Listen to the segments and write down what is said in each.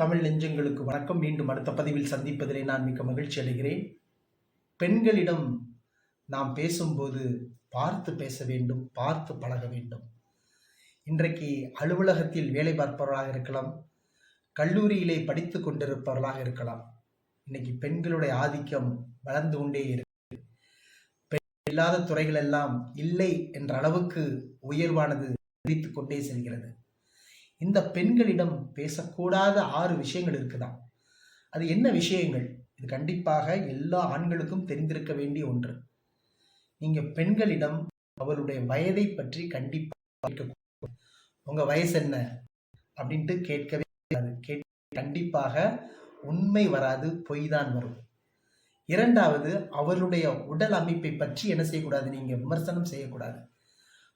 தமிழ் நெஞ்சங்களுக்கு வணக்கம். மீண்டும் அடுத்த பதிவில் சந்திப்பதிலே நான் மிக்க மகிழ்ச்சி அடைகிறேன். பெண்களிடம் நாம் பேசும்போது பார்த்து பேச வேண்டும் பார்த்து பழக வேண்டும். இன்றைக்கு அலுவலகத்தில் வேலை பார்ப்பவர்களாக இருக்கலாம் கல்லூரியிலே படித்து கொண்டிருப்பவர்களாக இருக்கலாம். இன்னைக்கு பெண்களுடைய ஆதிக்கம் வளர்ந்து கொண்டே இருக்கு. பெண் இல்லாத துறைகள் எல்லாம் இல்லை என்ற அளவுக்கு உயர்வானது அதிகரித்து கொண்டே செல்கிறது. இந்த பெண்களிடம் பேசக்கூடாத ஆறு விஷயங்கள் இருக்குதாம். அது என்ன விஷயங்கள்? இது கண்டிப்பாக எல்லா ஆண்களுக்கும் தெரிந்திருக்க வேண்டிய ஒன்று. நீங்க பெண்களிடம் அவருடைய வயதை பற்றி கண்டிப்பாக கேட்கக்கூடாது. உங்க வயசு என்ன? அப்படின்ட்டு கேட்கவே கேட்க கேட் கண்டிப்பாக உண்மை வராது பொய் தான் வரும். இரண்டாவது அவருடைய உடல் அமைப்பை பற்றி என்ன செய்யக்கூடாது? நீங்க விமர்சனம் செய்யக்கூடாது.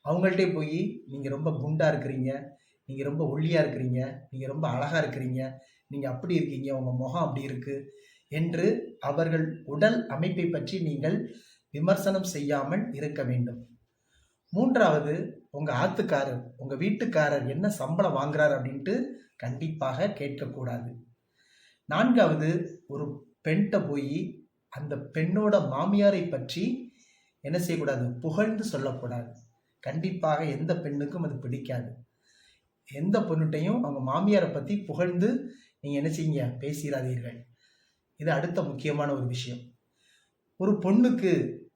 அவங்கள்ட்டே போய் நீங்க ரொம்ப குண்டா இருக்கிறீங்க. நீங்கள் ரொம்ப ஒல்லியாக இருக்கிறீங்க. நீங்கள் ரொம்ப அழகாக இருக்கிறீங்க. நீங்கள் அப்படி இருக்கீங்க. உங்கள் முகம் அப்படி இருக்குது என்று அவர்கள் உடல் அமைப்பை பற்றி நீங்கள் விமர்சனம் செய்யாமல் இருக்க வேண்டும். மூன்றாவது உங்கள் ஆத்துக்காரர் உங்கள் வீட்டுக்காரர் என்ன சம்பளம் வாங்குறார் அப்படின்ட்டு கண்டிப்பாக கேட்கக்கூடாது. நான்காவது ஒரு பெண்கிட்ட போய் அந்த பெண்ணோட மாமியாரை பற்றி என்ன செய்யக்கூடாது? புகழ்ந்து சொல்லக்கூடாது. கண்டிப்பாக எந்த பெண்ணுக்கும் அது பிடிக்காது. எந்த பொண்ணுகிட்டையும் அவங்க மாமியாரை பற்றி புகழ்ந்து நீங்கள் என்ன செய்யுங்க பேசிடாதீர்கள் இது அடுத்த முக்கியமான ஒரு விஷயம். ஒரு பொண்ணுக்கு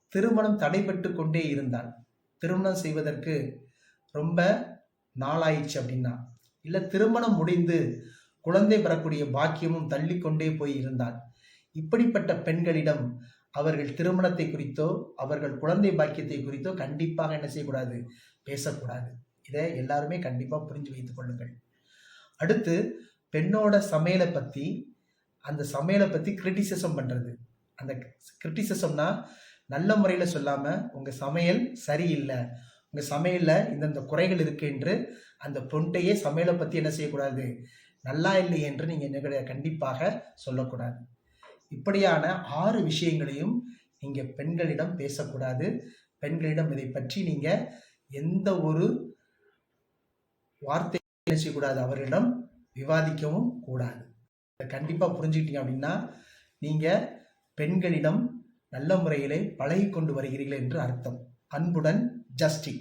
திருமணம் தடைபட்டு கொண்டே இருந்தால் திருமணம் செய்வதற்கு ரொம்ப நாளாயிடுச்சு அப்படின்னா இல்லை திருமணம் முடிந்து குழந்தை பெறக்கூடிய பாக்கியமும் தள்ளிக்கொண்டே போய் இருந்தால் இப்படிப்பட்ட பெண்களிடம் அவர்கள் திருமணத்தை குறித்தோ அவர்கள் குழந்தை பாக்கியத்தை குறித்தோ கண்டிப்பாக என்ன செய்யக்கூடாது? பேசக்கூடாது. இதை எல்லாருமே கண்டிப்பாக புரிஞ்சு வைத்துக் கொள்ளுங்கள். அடுத்து பெண்ணோட சமையலை பற்றி அந்த சமையலை பற்றி கிரிட்டிசிசம் பண்ணுறது அந்த கிரிட்டிசிசம்னா நல்ல முறையில் சொல்லாமல் உங்கள் சமையல் சரியில்லை. உங்கள் சமையலில் இந்தந்த குறைகள் இருக்கு என்று அந்த பொண்டையே சமையலை பற்றி என்ன செய்யக்கூடாது? நல்லா இல்லை என்று நீங்கள் என்ன கண்டிப்பாக சொல்லக்கூடாது. இப்படியான ஆறு விஷயங்களையும் நீங்கள் பெண்களிடம் பேசக்கூடாது. பெண்களிடம் இதை பற்றி நீங்கள் எந்த ஒரு வார்த்தை என்ன செய்யக்கூடாது அவர்களிடம் விவாதிக்கவும் கூடாது. இதை கண்டிப்பாக புரிஞ்சுக்கிட்டீங்க அப்படின்னா நீங்கள் பெண்களிடம் நல்ல முறையிலே பழகி கொண்டு வருகிறீர்கள் என்று அர்த்தம். அன்புடன் ஜஸ்டின்.